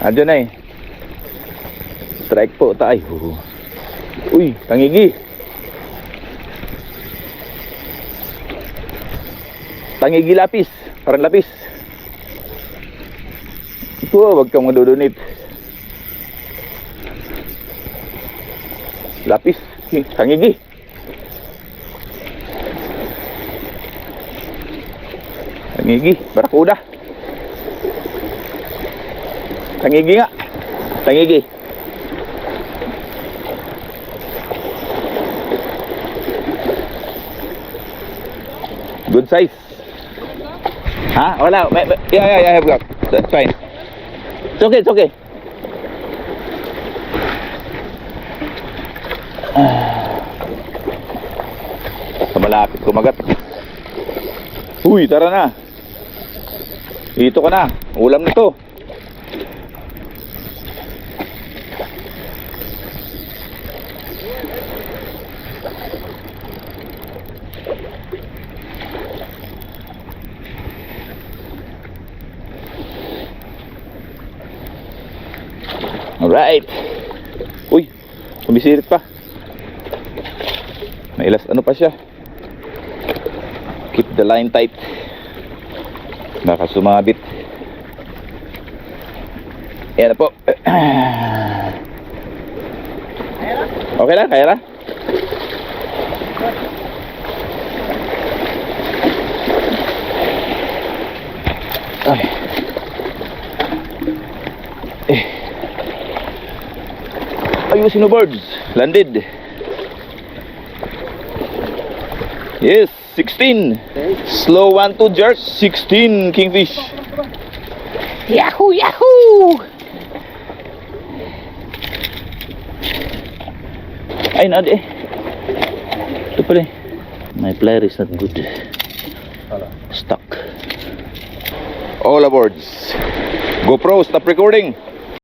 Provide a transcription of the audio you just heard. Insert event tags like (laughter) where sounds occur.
Andyan na eh. Strike po tayo. Uy, tangigi. Tangigi lapis. Parang lapis. Ito, wag kang madudunit. Lapis. Tangigi. Tangigi. Barakuda. Tangigi nga. Tangigi. Good size. Ha? Wala. Yeah, yeah, yeah, I have got. That's fine. It's okay, it's okay. Sa malapit kumagat. Uy, tara na. Dito ka na. Ulam nito. Alright. Uy, sumisirit pa. May ilas ano pa siya. Keep the line tight. Baka sumabit. Yan na po. (clears throat) Okay lang, kaya lang. Ay. Ayusin mo birds. Landed. Yes, 16. Slow one to jerk. 16 kingfish. Yahoo, yahoo! Ay, nade. Ito pala eh. My player is not good. Stuck. All aboards. GoPro, stop recording.